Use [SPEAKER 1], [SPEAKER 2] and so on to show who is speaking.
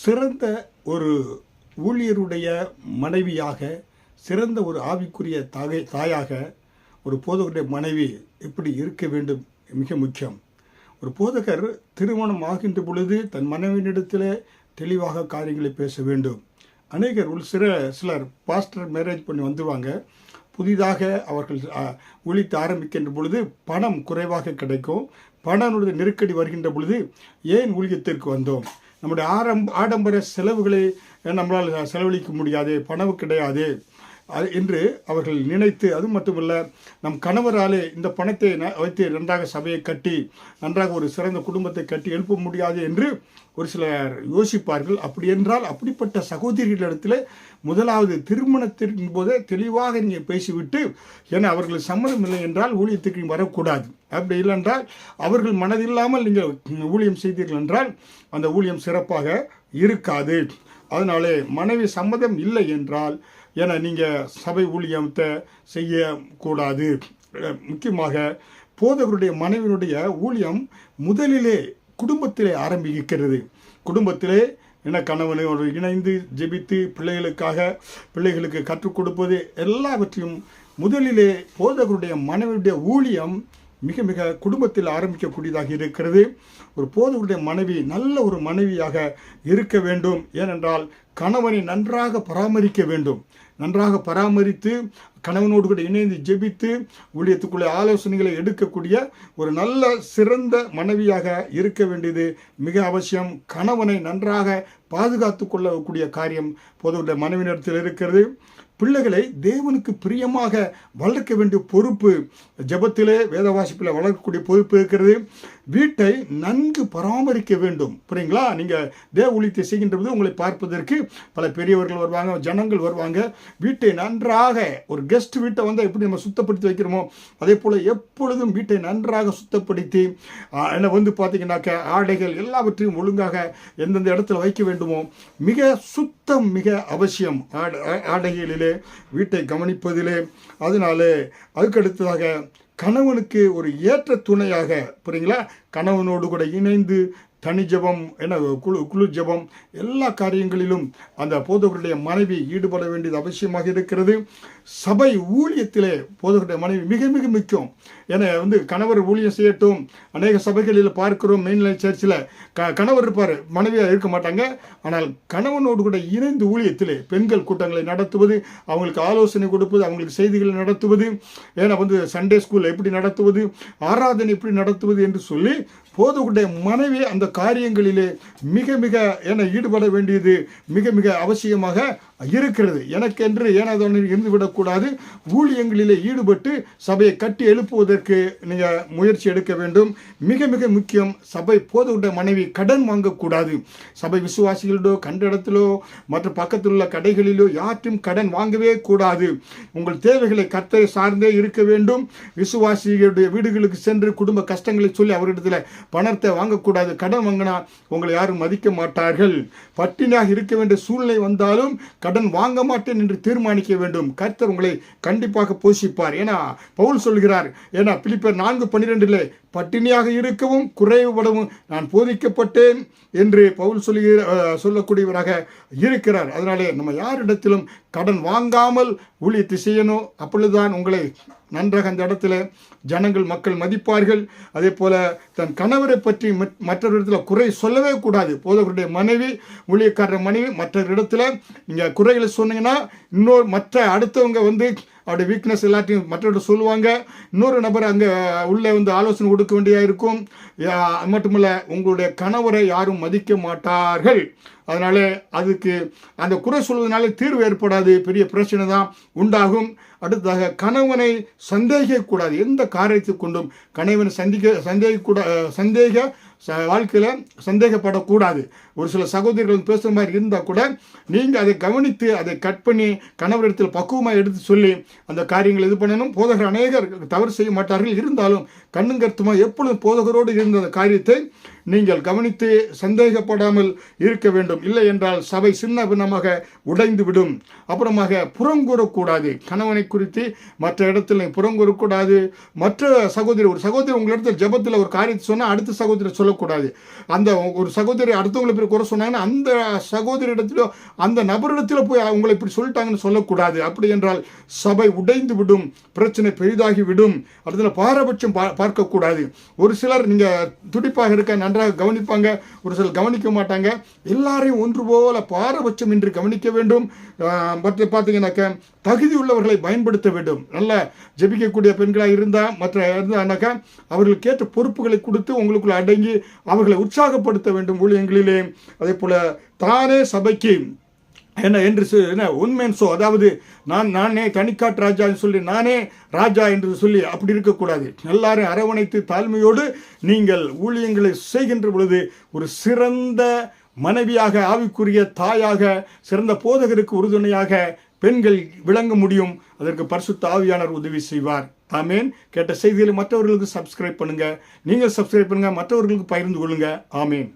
[SPEAKER 1] சிறந்த ஒரு ஊழியருடைய மனைவியாக சிறந்த ஒரு ஆவிக்குரிய தாகை தாயாக ஒரு போதகருடைய மனைவி எப்படி இருக்க வேண்டும் மிக முக்கியம். ஒரு போதகர் திருமணம் ஆகின்ற பொழுது தன் மனைவியினிடத்தில் தெளிவாக காரியங்களை பேச வேண்டும். அநேகர் ஒரு சில சிலர் பாஸ்டர் மேரேஜ் பண்ணி வந்துடுவாங்க புதிதாக அவர்கள் ஒழித்து ஆரம்பிக்கின்ற பொழுது பணம் குறைவாக கிடைக்கும். பணனுடைய நெருக்கடி வருகின்ற பொழுது ஏன் ஊழியத்திற்கு வந்தோம்? நம்முடைய ஆரம்ப ஆடம்பர செலவுகளை நம்மளால் செலவழிக்க முடியாது பணம் கிடையாது. அது என்று அவர்கள் நினைத்து அது மட்டுமல்ல நம் கணவராலே இந்த பணத்தை ந- வைத்து நன்றாக சபையை கட்டி நன்றாக ஒரு சிறந்த குடும்பத்தை கட்டி எழுப்ப முடியாது என்று ஒரு சிலர் யோசிப்பார்கள். அப்படி என்றால் அப்படிப்பட்ட சகோதரிகளிடத்தில் முதலாவது திருமணத்தின் போதே தெளிவாக நீங்கள் பேசிவிட்டு ஏன்னா அவர்கள் சம்மதம் இல்லை என்றால் ஊழியத்துக்கு வரக்கூடாது. அப்படி இல்லை என்றால் அவர்கள் மனதில்லாமல் நீங்கள் ஊழியம் செய்தீர்கள் என்றால் அந்த ஊழியம் சிறப்பாக இருக்காது. அதனாலே மனைவி சம்மதம் இல்லை என்றால் என நீங்கள் சபை ஊழியத்தை செய்யக்கூடாது. முக்கியமாக போதகருடைய மனைவியினுடைய ஊழியம் முதலிலே குடும்பத்திலே ஆரம்பிக்கிறது. குடும்பத்திலே என கணவனோடு இணைந்து ஜெபித்து பிள்ளைகளுக்காக பிள்ளைகளுக்கு கற்றுக் கொடுப்பது எல்லாவற்றையும் முதலிலே போதகருடைய மனைவியுடைய ஊழியம் மிக மிக குடும்பத்தில் ஆரம்பிக்கக்கூடியதாக இருக்கிறது. ஒரு போதவருடைய மனைவி நல்ல ஒரு மனைவியாக இருக்க வேண்டும். ஏனென்றால் கணவனை நன்றாக பராமரிக்க வேண்டும். நன்றாக பராமரித்து கணவனோடு கூட இணைந்து ஜெபித்து ஊழியத்துக்குள்ளே ஆலோசனைகளை எடுக்கக்கூடிய ஒரு நல்ல சிறந்த மனைவியாக இருக்க வேண்டியது மிக அவசியம். கணவனை நன்றாக பாதுகாத்து கொள்ளக்கூடிய காரியம் பொதுவுடைய மனைவியிடத்தில் இருக்கிறது. பிள்ளைகளை தேவனுக்கு பிரியமாக வளர்க்க வேண்டிய பொறுப்பு ஜபத்திலே வேத வாசிப்பில் வளர்க்கக்கூடிய பொறுப்பு இருக்கிறது. வீட்டை நன்கு பராமரிக்க வேண்டும். புரியுங்களா? நீங்கள் தேவ ஊழியத்தை செய்கின்ற போது உங்களை பார்ப்பதற்கு பல பெரியவர்கள் வருவாங்க ஜனங்கள் வருவாங்க. வீட்டை நன்றாக ஒரு கெஸ்ட் வீட்டை வந்து எப்படி நம்ம சுத்தப்படுத்தி வைக்கிறோமோ அதே போல் எப்பொழுதும் வீட்டை நன்றாக சுத்தப்படுத்தி என்ன வந்து பார்த்தீங்கன்னாக்க ஆடைகள் எல்லாவற்றையும் ஒழுங்காக எந்தெந்த இடத்துல வைக்க வேண்டுமோ மிக சுத்தம் மிக அவசியம் ஆடை ஆடைகளிலே வீட்டை கவனிப்பதிலே. அதனாலே அதுக்கடுத்ததாக கணவனுக்கு ஒரு ஏற்ற துணையாக புரியுங்களா கணவனோடு கூட இணைந்து தனி ஜெபம் என்ன குழு குழு ஜெபம் எல்லா காரியங்களிலும் அந்த போதகருடைய மனைவி ஈடுபட வேண்டியது அவசியமாக இருக்கிறது. சபை ஊழியத்திலே போதகருடைய மனைவி மிக மிக முக்கியம். ஏன்னா வந்து கணவர் ஊழியம் செய்யட்டும் அநேக சபைகளில் பார்க்கிறோம் மெயின்லைன் சர்ச்சில் க கணவர் இருப்பார் மனைவியாக இருக்க மாட்டாங்க. ஆனால் கணவனோடு கூட இணைந்து ஊழியத்திலே பெண்கள் கூட்டங்களை நடத்துவது அவங்களுக்கு ஆலோசனை கொடுப்பது அவங்களுக்கு செய்திகளை நடத்துவது ஏன்னா வந்து சண்டே ஸ்கூல் எப்படி நடத்துவது ஆராதனை எப்படி நடத்துவது என்று சொல்லி போதகுடைய மனைவி அந்த காரியங்களிலே மிக மிக என ஈடுபட வேண்டியது மிக மிக அவசியமாக இருக்கிறது. எனக்கென்று ஏனாதவனில் இருந்து விடக்கூடாது ஊழியங்களிலே ஈடுபட்டு சபையை கட்டி எழுப்புவதற்கு நீங்கள் முயற்சி எடுக்க வேண்டும். மிக மிக முக்கியம் சபை போதகுடைய மனைவி கடன் வாங்கக்கூடாது. சபை விசுவாசிகளிடோ கண்ட இடத்திலோ மற்ற பக்கத்தில் உள்ள கடைகளிலோ யாற்றும் கடன் வாங்கவே கூடாது. உங்கள் தேவைகளை கர்த்தரை சார்ந்தே இருக்க வேண்டும். விசுவாசிகளுடைய வீடுகளுக்கு சென்று குடும்ப கஷ்டங்களை சொல்லி அவரிடத்தில் பணத்தை வாங்கக்கூடாது கடன் வாங்கினா உங்களை யாரும் மதிக்க மாட்டார்கள். பட்டினியாக இருக்க வேண்டிய சூழ்நிலை வந்தாலும் கடன் வாங்க மாட்டேன் என்று தீர்மானிக்க வேண்டும். கர்த்தர் உங்களை கண்டிப்பாக போஷிப்பார். ஏன்னா பவுல் சொல்கிறார் ஏன்னா பிலிப்பர் நான்கு பன்னிரெண்டில் பட்டினியாக இருக்கவும் குறைவுபடவும் நான் போதிக்கப்பட்டேன் என்று பவுல் சொல்லுகிற சொல்லக்கூடியவராக இருக்கிறார். அதனாலே நம்ம யாரிடத்திலும் கடன் வாங்காமல் ஊழியத்தை செய்யணும் அப்பொழுதுதான் உங்களை நன்றாக அந்த இடத்துல ஜனங்கள் மக்கள் மதிப்பார்கள். அதே போல் தன் கணவரை பற்றி மற்- மற்றவரிடத்தில் குறை சொல்லவே கூடாது. போதவருடைய மனைவி ஊழியக்காரர் மனைவி மற்ற இடத்துல நீங்கள் குறைகளை சொன்னீங்கன்னா இன்னொரு மற்ற அடுத்தவங்க வந்து அவருடைய வீக்னஸ் எல்லாத்தையும் மற்றவர்கள் சொல்லுவாங்க. இன்னொரு நபர் அங்கே உள்ளே வந்து ஆலோசனை கொடுக்க வேண்டியதாக இருக்கும். அது மட்டுமல்ல உங்களுடைய கணவரை யாரும் மதிக்க மாட்டார்கள். அதனால் அதுக்கு அந்த குறை சொல்வதனால தீர்வு ஏற்படாது. பெரிய பிரச்சனை தான் உண்டாகும். அடுத்ததாக கணவனை சந்தேகிக்கக்கூடாது. எந்த காரியத்தை கொண்டும் கணவனை சந்திக்க சந்தேகக்கூட சந்தேக வாழ்க்கையில் சந்தேகப்படக்கூடாது. ஒரு சில சகோதரிகள் பேசுகிற மாதிரி இருந்தால் கூட நீங்கள் அதை கவனித்து அதை கட் பண்ணி கணவரிடத்தில் பக்குவமாக எடுத்து சொல்லி அந்த காரியங்களை இது பண்ணணும். போதகர் அநேகர் தவறு செய்ய மாட்டார்கள். இருந்தாலும் கண்ணும் கருத்துமாக எப்பொழுதும் போதகரோடு இருந்த அந்த காரியத்தை நீங்கள் கவனித்து சந்தேகப்படாமல் இருக்க வேண்டும். இல்லை என்றால் சபை சின்ன பின்னமாக உடைந்துவிடும். அப்புறமாக புறங்கூறக்கூடாது. கணவனை குறித்து மற்ற இடத்துல புறங்கூறக்கூடாது. மற்ற சகோதரி ஒரு சகோதரி உங்களிடத்தில் ஜெபத்தில் ஒரு காரியத்தை சொன்னால் அடுத்த சகோதரி சொல்லக்கூடாது. அந்த ஒரு சகோதரி அடுத்தவங்களை பேர் குறை சொன்னாங்கன்னா அந்த சகோதரி இடத்திலோ அந்த நபரிடத்தில் போய் அவங்களை இப்படி சொல்லிட்டாங்கன்னு சொல்லக்கூடாது. அப்படி என்றால் சபை உடைந்து விடும் பிரச்சனை பெரிதாகி விடும் அதில் பாரபட்சம் பா பார்க்கக்கூடாது. ஒரு சிலர் நீங்கள் துடிப்பாக இருக்க நன்றாக கவனிப்பாங்க? ஒரு சிலர் கவனிக்க மாட்டாங்க. எல்லாரையும் ஒன்று போல பாரபட்சம் இன்று கவனிக்க வேண்டும். பற்றி மற்ற பார்த்தீங்கன்னாக்க தகுதி உள்ளவர்களை பயன்படுத்த வேண்டும். நல்ல ஜெபிக்கக்கூடிய பெண்களாக இருந்தால் மற்ற இருந்தானாக்கா அவர்களுக்கு ஏற்ற பொறுப்புகளை கொடுத்து உங்களுக்குள்ள அடங்கி அவர்களை உற்சாகப்படுத்த வேண்டும் ஊழியங்களிலே. அதே போல் தானே சபைக்கு என்ன என்று சொ- என்ன உண்மையின் சோ அதாவது நான் நானே தனிக்காட்டு ராஜான்னு சொல்லி நானே ராஜா என்று சொல்லி அப்படி இருக்கக்கூடாது. எல்லாரும் அரவணைத்து தாழ்மையோடு நீங்கள் ஊழியங்களை செய்கின்ற பொழுது ஒரு சிறந்த மனைவியாக ஆவிக்குரிய தாயாக சிறந்த போதகருக்கு உறுதுணையாக பெண்கள் விளங்க முடியும். அதற்கு பரிசுத்த ஆவியானவர் உதவி செய்வார். ஆமேன். கேட்ட செய்திகளை மற்றவர்களுக்கு சப்ஸ்கிரைப் பண்ணுங்கள் நீங்கள் சப்ஸ்கிரைப் பண்ணுங்கள் மற்றவர்களுக்கு பகிர்ந்து கொள்ளுங்கள் ஆமேன்.